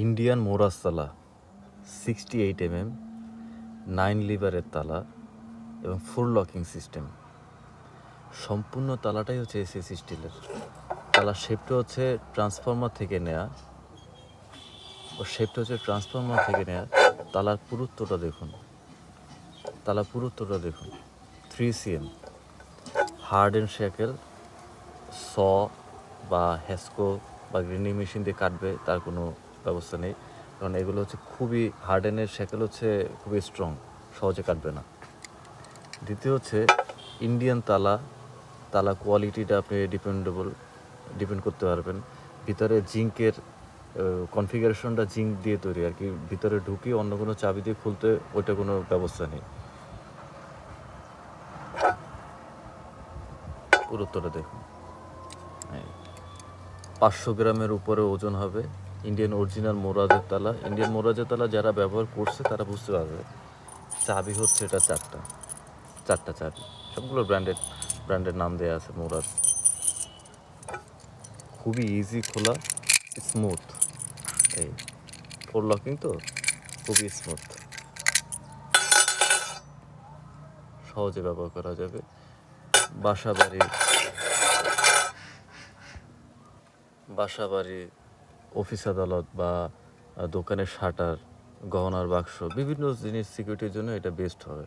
Indian মোরাস তালা sixty eight M M nine লিভারের তালা এবং ফুল লকিং সিস্টেম সম্পূর্ণ তালাটাই হচ্ছে এসএস স্টিলের। তালার শেপটা হচ্ছে ট্রান্সফর্মার থেকে নেয়া। ও শেপটা হচ্ছে ট্রান্সফর্মার থেকে নেয়া। তালার পুরুত্বটা দেখুন। তালা পুরুত্বটা দেখুন। Three CM hard and shackle স বা হ্যাসকো বা গ্রিনিং মেশিন দিয়ে কাটবে, তার কোনো ব্যবস্থা নেই। কারণ এগুলো হচ্ছে খুবই হার্ডেনের শ্যাকেল হচ্ছে, খুবই স্ট্রং সহজে কাটবে না। দ্বিতীয় হচ্ছে ইন্ডিয়ান তালা তালা কোয়ালিটিটা আপনি ডিপেন্ডেবল ডিপেন্ড করতে পারবেন। ভিতরে জিঙ্কের কনফিগারেশনটা জিঙ্ক দিয়ে তৈরি আর কি। ভিতরে ঢুকি অন্য কোনো চাবি দিয়ে খুলতে ওইটা কোনো ব্যবস্থা নেই। পুরুত্বটা দেখুন। পাঁচশো গ্রামের উপরে ওজন হবে। ইন্ডিয়ান অরিজিনাল মোরাজের তালা ইন্ডিয়ান মোরাজের তালা যারা ব্যবহার করছে, তারা বুঝতে পারবে। চাবি হচ্ছে এটা চারটা। চারটা চাবি। সবগুলো ব্র্যান্ডেড ব্র্যান্ডের নাম দেওয়া আছে মোরাজ খুবই ইজি খোলা স্মুথ এই ফোর লকিং তো? খুবই স্মুথ সহজে ব্যবহার করা যাবে। বাসা বাড়ি বাসা বাড়ি অফিস আদালত বা দোকানের শাটার গহনার বাক্স বিভিন্ন জিনিস সিকিউরিটির জন্য এটা বেস্ট হবে।